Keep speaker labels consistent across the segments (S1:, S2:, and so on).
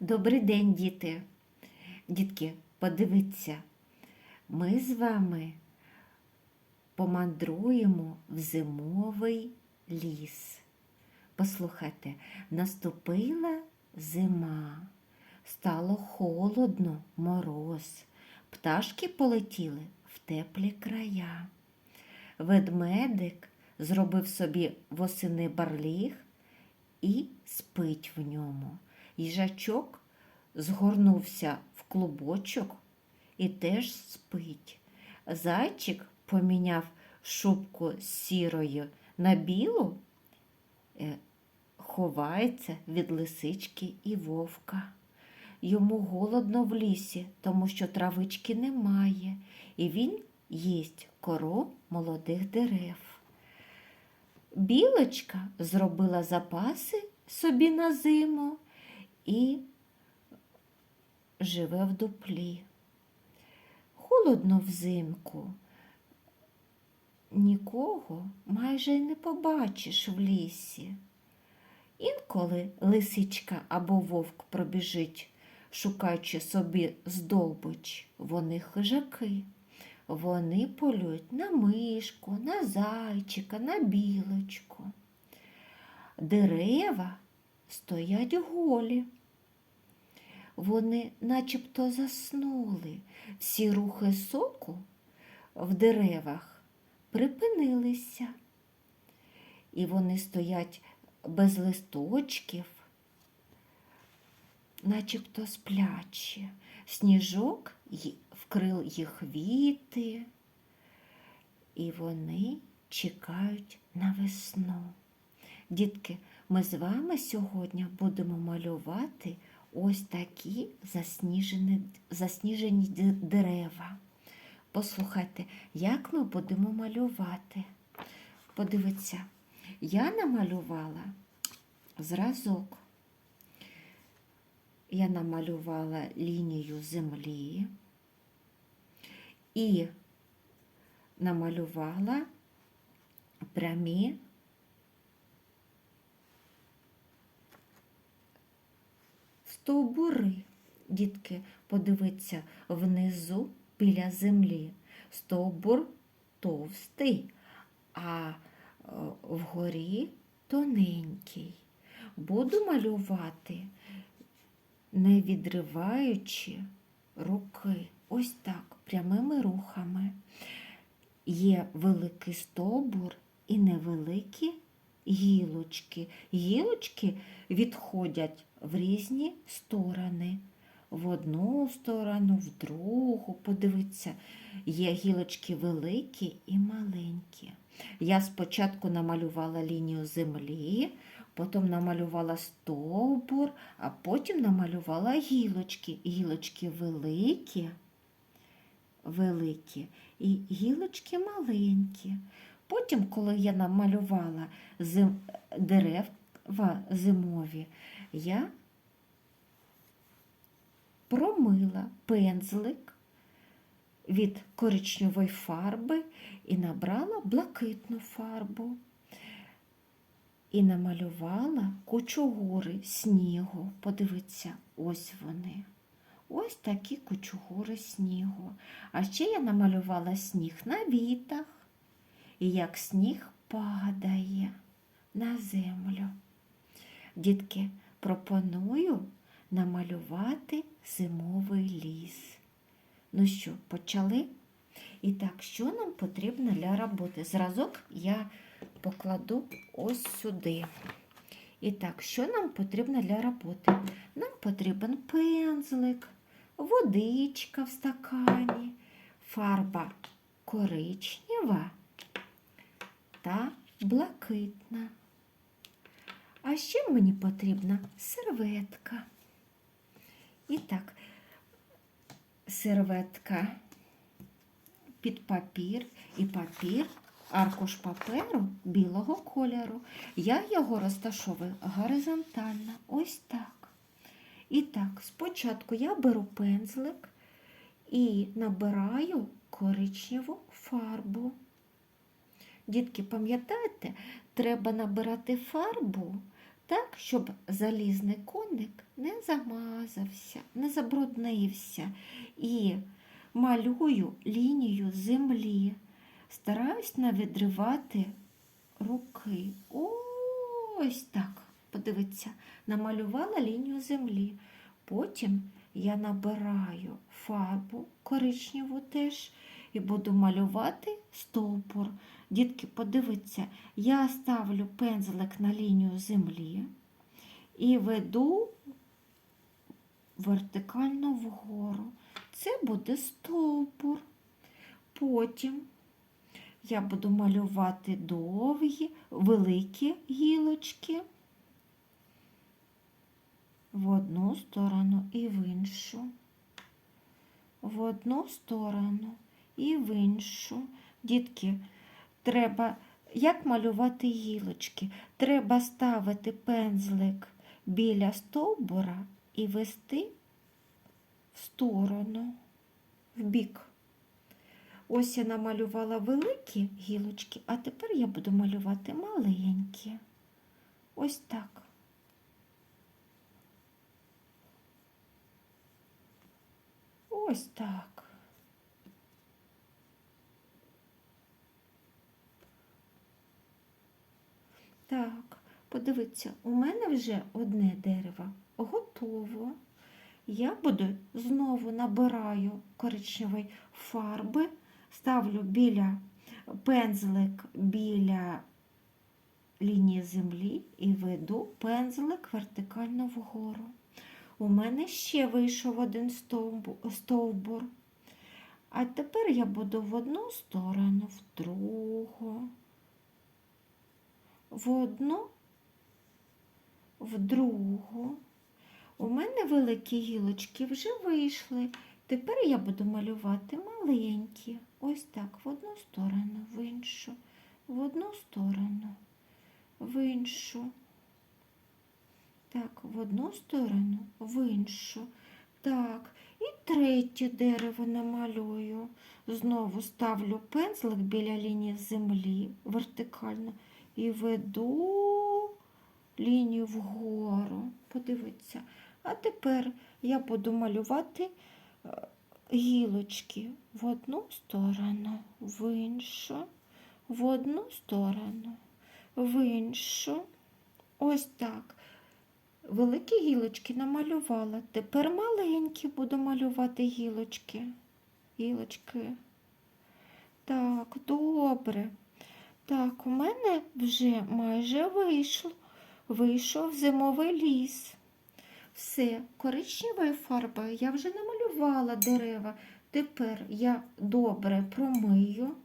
S1: Добрий день, діти. Дітки, подивіться, ми з вами помандруємо в зимовий ліс. Послухайте, наступила зима, стало холодно, мороз, пташки полетіли в теплі края. Ведмедик зробив собі восени барліг і спить в ньому. Їжачок згорнувся в клубочок і теж спить. Зайчик поміняв шубку з сірою на білу, е, ховається від лисички і вовка. Йому голодно в лісі, тому що травички немає, і він їсть кору молодих дерев. Білочка зробила запаси собі на зиму і живе в дуплі. Холодно взимку. Нікого майже й не побачиш в лісі. Інколи лисичка або вовк пробіжить, шукаючи собі здобич, вони хижаки. Вони полюють на мишку, на зайчика, на білочку. Дерева стоять голі. Вони начебто заснули. Всі рухи соку в деревах припинилися. І вони стоять без листочків, начебто сплячі. Сніжок вкрив їх віти, і вони чекають на весну. Дітки, ми з вами сьогодні будемо малювати ось такі засніжені, засніжені дерева. Послухайте, як ми будемо малювати. Подивіться, я намалювала зразок. Я намалювала лінію землі і намалювала прямі стовбури. Дітки, подивіться, внизу біля землі стовбур товстий, а е, вгорі тоненький. Буду малювати, не відриваючи руки. Ось так, прямими рухами. Є великий стовбур і невеликі гілочки. Гілочки відходять в різні сторони. В одну сторону, в другу. Подивіться, є гілочки великі і маленькі. Я спочатку намалювала лінію землі, потім намалювала стовбур, а потім намалювала гілочки. Гілочки великі, великі і гілочки маленькі. Потім, коли я намалювала зим... дерева зимові, я промила пензлик від коричневої фарби і набрала блакитну фарбу. І намалювала кучугури снігу. Подивіться, ось вони. Ось такі кучугури снігу. А ще я намалювала сніг на вітах, і як сніг падає на землю. Дітки, пропоную намалювати зимовий ліс. Ну що, почали? І так, що нам потрібно для роботи? Зразок я покладу ось сюди. І так, що нам потрібно для роботи? Нам потрібен пензлик, водичка в стакані, фарба коричнева та блакитна. А ще мені потрібна серветка. І так, серветка під папір і папір, аркуш паперу білого кольору. Я його розташовую горизонтально, ось так. І так, спочатку я беру пензлик і набираю коричневу фарбу. Дітки, пам'ятаєте, треба набирати фарбу так, щоб залізний коник не замазався, не забруднився. І малюю лінію землі. Стараюсь не відривати руки. Ось так. Подивіться, намалювала лінію землі. Потім я набираю фарбу коричневу теж і буду малювати стовбур. Дітки, подивіться, я ставлю пензлик на лінію землі і веду вертикально вгору. Це буде стовбур. Потім я буду малювати довгі, великі гілочки в одну сторону і в іншу, в одну сторону і в іншу. Дітки, треба, як малювати гілочки? Треба ставити пензлик біля стовбура і вести в сторону, в бік. Ось я намалювала великі гілочки, а тепер я буду малювати маленькі. Ось так. Ось так. Так, подивіться, у мене вже одне дерево готово. Я буду знову набираю коричневої фарби, ставлю біля пензлик біля лінії землі і веду пензлик вертикально вгору. У мене ще вийшов один стовбур. А тепер я буду в одну сторону, в другу, в одну, в другу. У мене великі гілочки вже вийшли. Тепер я буду малювати маленькі. Ось так, в одну сторону, в іншу, в одну сторону, в іншу. Так, в одну сторону, в іншу. Так, і третє дерево намалюю. Знову ставлю пензлик біля лінії землі вертикально і веду лінію вгору. Подивіться. А тепер я буду малювати е, гілочки в одну сторону, в іншу, в одну сторону, в іншу. Ось так. Великі гілочки намалювала. Тепер маленькі буду малювати гілочки. Гілочки. Так, добре. Так, у мене вже майже вийшло. Вийшов зимовий ліс. Все, коричневою фарбою я вже намалювала дерева. Тепер я добре промию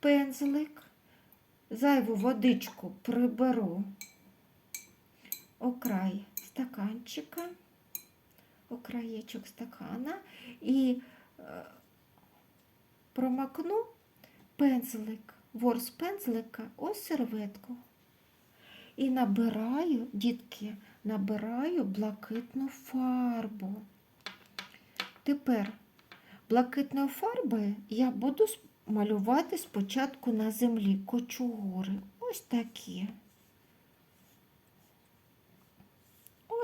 S1: пензлик, зайву водичку приберу окрай стаканчика, окраєчок стакана і е, промакну пензлик, ворс пензлика ось серветку. І набираю, дітки, набираю блакитну фарбу. Тепер блакитною фарбою я буду малювати спочатку на землі кочугури. Ось такі.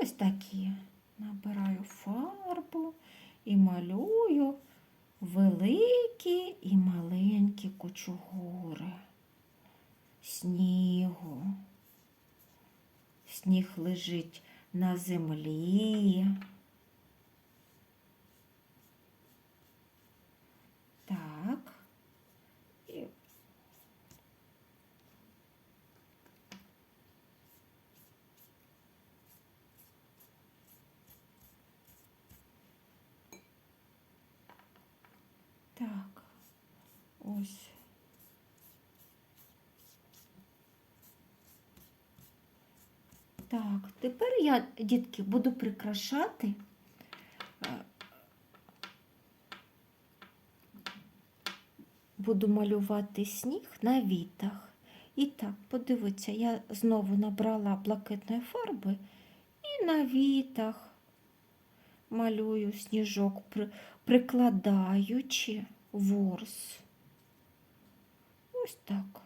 S1: Ось такі. Набираю фарбу і малюю великі і маленькі кучугури. снігу. Сніг лежить на землі. Так. І Так, ось. Так, тепер я, дітки, буду прикрашати е, буду малювати сніг на вітах. І так, подивіться, я знову набрала блакитної фарби і на вітах малюю сніжок, при- прикладаючи ворс. Ось так.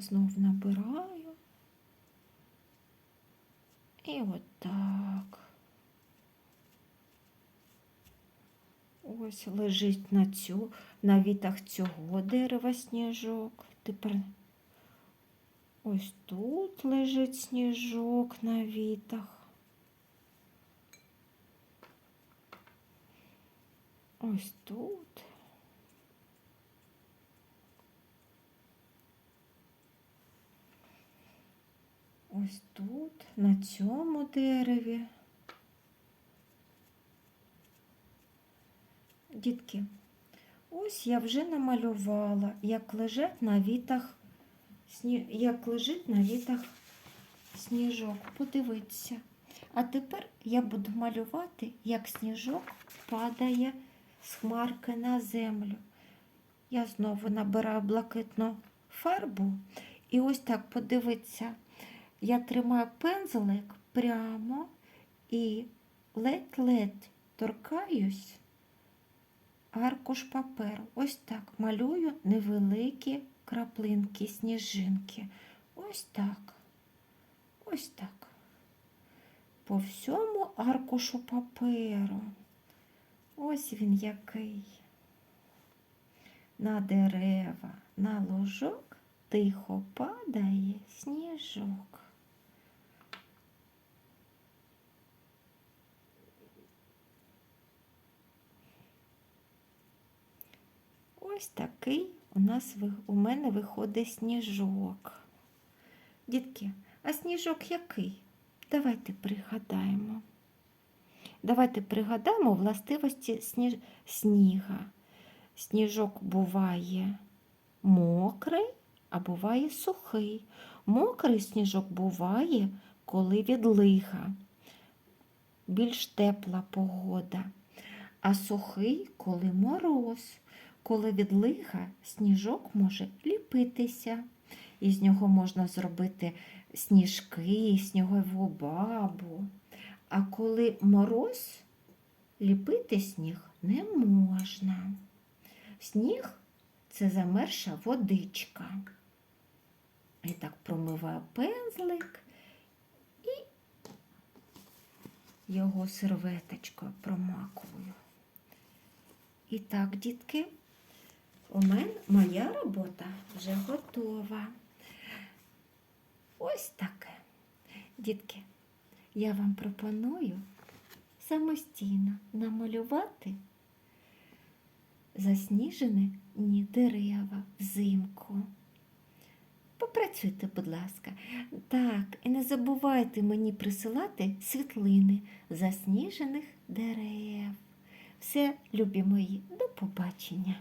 S1: знов набираю. І отак. Ось лежить на цю, на вітах цього дерева сніжок. Тепер ось тут лежить сніжок на вітах. Ось тут. Ось тут, на цьому дереві. Дітки, ось я вже намалювала, як лежать на вітах. Як лежить на вітах сніжок. Подивіться. А тепер я буду малювати, як сніжок падає з хмарки на землю. Я знову набираю блакитну фарбу. І ось так подивіться, я тримаю пензлик прямо і ледь-ледь торкаюсь аркуш паперу. Ось так малюю невеликі краплинки, сніжинки. Ось так. Ось так. По всьому аркушу паперу. Ось він який. На дерева, на ложок тихо падає сніжок. Ось такий у нас у мене виходить сніжок. Дітки, а сніжок який? Давайте пригадаємо. Давайте пригадаємо властивості сніж... сніга. Сніжок буває мокрий, а буває сухий. Мокрий сніжок буває, коли відлига, більш тепла погода, а сухий, коли мороз. Коли відлига, сніжок може ліпитися. Із нього можна зробити сніжки, снігову бабу. А коли мороз, ліпити сніг не можна. Сніг це замерша водичка. І так промиваю пензлик і його серветочкою промакую. І так, дітки, у мене моя робота вже готова. Ось таке. Дітки, я вам пропоную самостійно намалювати засніжені дерева взимку. Попрацюйте, будь ласка. Так, і не забувайте мені присилати світлини засніжених дерев. Все, любі мої, до побачення.